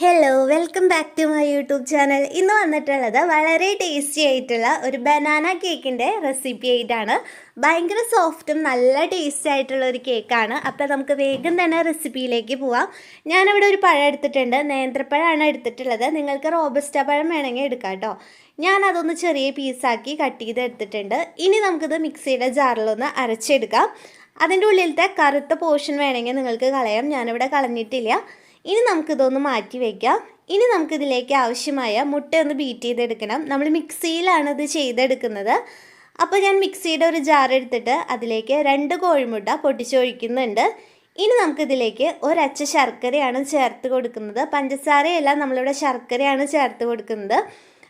Hello welcome back to my YouTube channel ഇന്ന് വന്നിട്ടുള്ളത് വളരെ ടേസ്റ്റി ആയിട്ടുള്ള ഒരു ബനാന കേക്കിന്റെ റെസിപ്പി ആയിട്ടാണ്. ഭയങ്കര സോഫ്റ്റും നല്ല ടേസ്റ്റി ആയിട്ടുള്ള ഒരു കേക്കാണ് അപ്പോൾ നമുക്ക് വേഗം തന്നെ റെസിപ്പിയിലേക്ക് പോവാം. ഞാനിവിടെ ഒരു പഴം എടുത്തിട്ടുണ്ട്. നേന്ത്രപ്പഴമാണ് എടുത്തിട്ടുള്ളത്. നിങ്ങൾക്ക് റോബസ്റ്റ പഴം വേണമെങ്കിൽ എടുക്കാം കേട്ടോ. ഞാനതൊന്ന് ചെറിയ പീസാക്കി കട്ട് ചെയ്ത് എടുത്തിട്ടുണ്ട്. ഇനി നമുക്കിത് മിക്സിയുടെ ജാറിലൊന്ന് അരച്ചെടുക്കാം. അതിന്റെ ഉള്ളിലത്തെ കറുത്ത പോർഷൻ വേണമെങ്കിൽ നിങ്ങൾക്ക് കളയാം. ഞാനിവിടെ കളഞ്ഞിട്ടില്ല. ഇനി നമുക്കിതൊന്ന് മാറ്റി വയ്ക്കാം ഇനി നമുക്കിതിലേക്ക് ആവശ്യമായ മുട്ട ഒന്ന് ബീറ്റ് ചെയ്തെടുക്കണം. നമ്മൾ മിക്സിയിലാണ് ഇത് ചെയ്തെടുക്കുന്നത്. അപ്പോൾ ഞാൻ മിക്സിയുടെ ഒരു ജാർ എടുത്തിട്ട് അതിലേക്ക് രണ്ട് കോഴിമുട്ട പൊട്ടിച്ചൊഴിക്കുന്നുണ്ട്. ഇനി നമുക്കിതിലേക്ക് ഒരച്ച ശർക്കരയാണ് ചേർത്ത് കൊടുക്കുന്നത്. പഞ്ചസാരയല്ല നമ്മളിവിടെ ശർക്കരയാണ് ചേർത്ത് കൊടുക്കുന്നത്.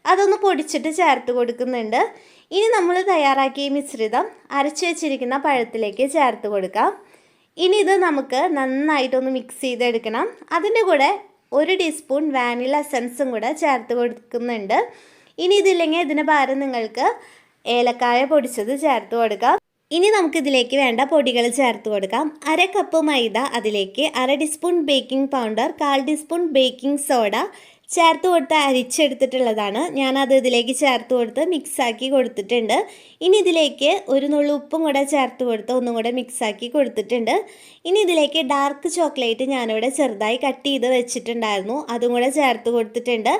അതൊന്ന് പൊടിച്ചിട്ട് ചേർത്ത് കൊടുക്കുന്നുണ്ട്. ഇനി നമ്മൾ തയ്യാറാക്കിയ മിശ്രിതം അരച്ചു വെച്ചിരിക്കുന്ന പഴത്തിലേക്ക് ചേർത്ത് കൊടുക്കാം. ഇനി ഇത് നമുക്ക് നന്നായിട്ടൊന്ന് മിക്സ് ചെയ്തെടുക്കണം. അതിന്റെ കൂടെ ഒരു ടീസ്പൂൺ വാനില എസൻസും കൂടെ ചേർത്ത് കൊടുക്കുന്നുണ്ട്. ഇനി ഇതില്ലെങ്കിൽ ഇതിന് പകരം നിങ്ങൾക്ക് ഏലക്കായ പൊടിച്ചത് ചേർത്ത് കൊടുക്കാം. ഇനി നമുക്കിതിലേക്ക് വേണ്ട പൊടികൾ ചേർത്ത് കൊടുക്കാം. അര കപ്പ് മൈദ അതിലേക്ക് അര ടീസ്പൂൺ ബേക്കിംഗ് പൗഡർ കാൽ ടീസ്പൂൺ ബേക്കിംഗ് സോഡ ചേർത്ത് കൊടുത്ത് അരിച്ചെടുത്തിട്ടുള്ളതാണ്. ഞാനത് ഇതിലേക്ക് ചേർത്ത് കൊടുത്ത് മിക്സാക്കി കൊടുത്തിട്ടുണ്ട്. ഇനി ഇതിലേക്ക് ഒരു നുള്ളു ഉപ്പും കൂടെ ചേർത്ത് കൊടുത്ത് ഒന്നും കൂടെ മിക്സാക്കി കൊടുത്തിട്ടുണ്ട്. ഇനി ഇതിലേക്ക് ഡാർക്ക് ചോക്ലേറ്റ് ഞാനിവിടെ ചെറുതായി കട്ട് ചെയ്ത് വെച്ചിട്ടുണ്ടായിരുന്നു. അതും കൂടെ ചേർത്ത് കൊടുത്തിട്ടുണ്ട്.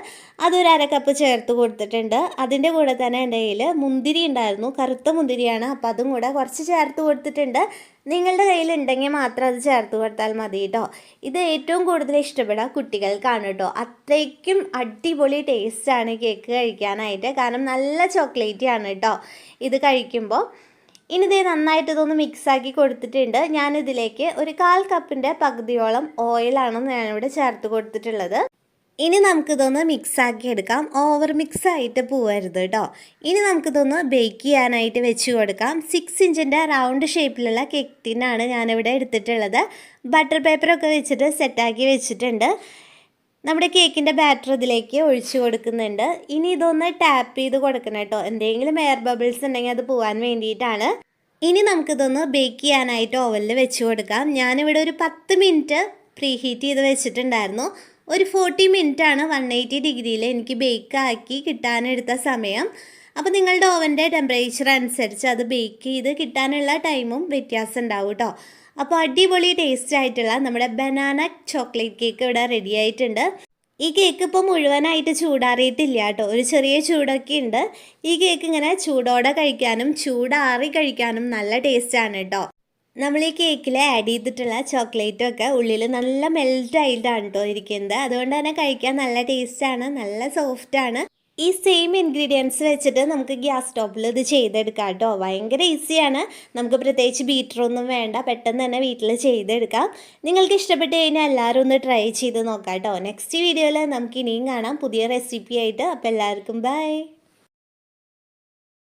അതൊരു അര കപ്പ് ചേർത്ത് കൊടുത്തിട്ടുണ്ട്. അതിന്റെ കൂടെ തന്നെ എന്റെ കയ്യിൽ മുന്തിരി ഉണ്ടായിരുന്നു. കറുത്ത മുന്തിരിയാണ്. അപ്പോൾ അതും കൂടെ കുറച്ച് ചേർത്ത് കൊടുത്തിട്ടുണ്ട്. നിങ്ങളുടെ കയ്യിൽ ഉണ്ടെങ്കിൽ മാത്രം അത് ചേർത്ത് കൊടുത്താൽ മതി കേട്ടോ ഇത് ഏറ്റവും കൂടുതൽ ഇഷ്ടപ്പെടാം കുട്ടികൾക്കാണ് കേട്ടോ അത്രയ്ക്കും അടിപൊളി ടേസ്റ്റാണ് കേക്ക് കഴിക്കാനായിട്ട്. കാരണം നല്ല ചോക്ലേറ്റ് ആണ് കേട്ടോ ഇത് കഴിക്കുമ്പോൾ. ഇനി ഇതേ നന്നായിട്ട് ഇതൊന്ന് മിക്സാക്കി കൊടുത്തിട്ടുണ്ട്. ഞാനിതിലേക്ക് ഒരു കാൽ കപ്പിന്റെ പകുതിയോളം ഓയിലാണ് ഞാനിവിടെ ചേർത്ത് കൊടുത്തിട്ടുള്ളത്. ഇനി നമുക്കിതൊന്ന് മിക്സാക്കി എടുക്കാം. ഓവർ മിക്സ് ആയിട്ട് പോവരുത് കേട്ടോ ഇനി നമുക്കിതൊന്ന് ബേക്ക് ചെയ്യാനായിട്ട് വെച്ച് കൊടുക്കാം. സിക്സ് ഇഞ്ചിന്റെ റൗണ്ട് ഷേപ്പിലുള്ള കേക്ക് ടിന്നാണ് ഞാനിവിടെ എടുത്തിട്ടുള്ളത്. ബട്ടർ പേപ്പറൊക്കെ വെച്ചിട്ട് സെറ്റാക്കി വെച്ചിട്ടുണ്ട്. നമ്മുടെ കേക്കിന്റെ ബാറ്റർ ഇതിലേക്ക് ഒഴിച്ചു കൊടുക്കുന്നുണ്ട്. ഇനി ഇതൊന്ന് ടാപ്പ് ചെയ്ത് കൊടുക്കണം കേട്ടോ എന്തെങ്കിലും എയർ ബബിൾസ് ഉണ്ടെങ്കിൽ അത് പോകാൻ വേണ്ടിയിട്ടാണ്. ഇനി നമുക്കിതൊന്ന് ബേക്ക് ചെയ്യാനായിട്ട് ഓവനിൽ വെച്ച് കൊടുക്കാം. ഞാനിവിടെ ഒരു പത്ത് മിനിറ്റ് പ്രീഹീറ്റ് ചെയ്ത് വെച്ചിട്ടുണ്ടായിരുന്നു. ഒരു ഫോർട്ടി ആണ് വൺ എയ്റ്റി ഡിഗ്രിയിൽ എനിക്ക് ബേക്ക് ആക്കി കിട്ടാനെടുത്ത സമയം. അപ്പോൾ നിങ്ങളുടെ ഓവന്റെ ടെമ്പറേച്ചർ അനുസരിച്ച് അത് ബേക്ക് ചെയ്ത് കിട്ടാനുള്ള ടൈമും വ്യത്യാസം ഉണ്ടാവും കേട്ടോ അപ്പോൾ അടിപൊളി ടേസ്റ്റ് ആയിട്ടുള്ള നമ്മുടെ ബനാന ചോക്ലേറ്റ് കേക്ക് ഇവിടെ റെഡി ആയിട്ടുണ്ട്. ഈ കേക്ക് ഇപ്പോൾ മുഴുവനായിട്ട് ചൂടാറിയിട്ടില്ല കേട്ടോ ഒരു ചെറിയ ചൂടൊക്കെ ഉണ്ട്. ഈ കേക്ക് ഇങ്ങനെ ചൂടോടെ കഴിക്കാനും ചൂടാറി കഴിക്കാനും നല്ല ടേസ്റ്റാണ് കേട്ടോ നമ്മൾ ഈ കേക്കിൽ ആഡ് ചെയ്തിട്ടുള്ള ചോക്ലേറ്റും ഒക്കെ ഉള്ളിൽ നല്ല മെൽറ്റ് ആയിട്ടാണ് കേട്ടോ ഇരിക്കുന്നത്. അതുകൊണ്ട് തന്നെ കഴിക്കാൻ നല്ല ടേസ്റ്റാണ് നല്ല സോഫ്റ്റാണ് ഈ സെയിം ഇൻഗ്രീഡിയൻസ് വെച്ചിട്ട് നമുക്ക് ഗ്യാസ് സ്റ്റോപ്പിൽ ഇത് ചെയ്തെടുക്കാം കേട്ടോ ഭയങ്കര ഈസിയാണ് നമുക്ക് പ്രത്യേകിച്ച് ബീറ്ററൊന്നും വേണ്ട. പെട്ടെന്ന് തന്നെ വീട്ടിൽ ചെയ്തെടുക്കാം. നിങ്ങൾക്ക് ഇഷ്ടപ്പെട്ട് കഴിഞ്ഞാൽ എല്ലാവരും ഒന്ന് ട്രൈ ചെയ്ത് നോക്കാം കേട്ടോ നെക്സ്റ്റ് വീഡിയോയിൽ നമുക്ക് ഇനിയും കാണാം. പുതിയ റെസിപ്പി ആയിട്ട്. അപ്പോൾ എല്ലാവർക്കും ബൈ